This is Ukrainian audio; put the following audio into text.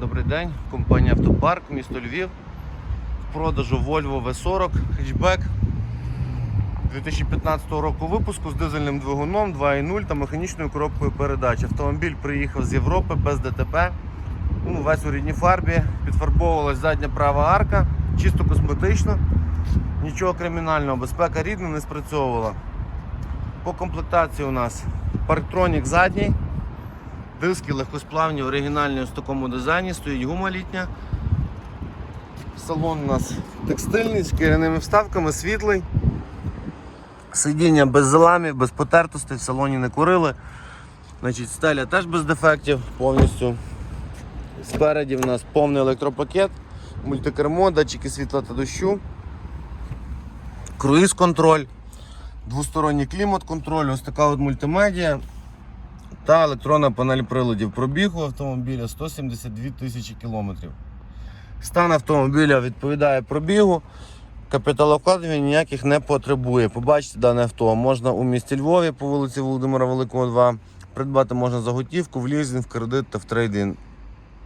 Добрий день, компанія Автопарк, місто Львів. В продажу Volvo V40 хетчбек 2015 року випуску з дизельним двигуном 2.0 та механічною коробкою передач. Автомобіль приїхав з Європи без ДТП. Ну, весь у рідній фарбі. Підфарбовувалась задня права арка, чисто косметично. Нічого кримінального, безпека рідна не спрацьовувала. По комплектації у нас парктронік задній. Диски легкосплавні, оригінальні ось в такому дизайні, стоїть гума літня. Салон у нас текстильний з шкіряними вставками, світлий. Сидіння без заламів, без потертостей, в салоні не курили. Значить, стеля теж без дефектів повністю. Спереді в нас повний електропакет, мультикермо, датчики світла та дощу, круїз-контроль, двосторонній клімат-контроль, ось така от мультимедіа та електронна панель приладів. Пробіг у автомобіля 172 тисячі кілометрів. Стан автомобіля відповідає пробігу. Капіталовкладень ніяких не потребує. Побачите дане авто можна у місті Львові по вулиці Володимира Великого 2. Придбати можна за готівку, в лізинг, в кредит та в трейдинг.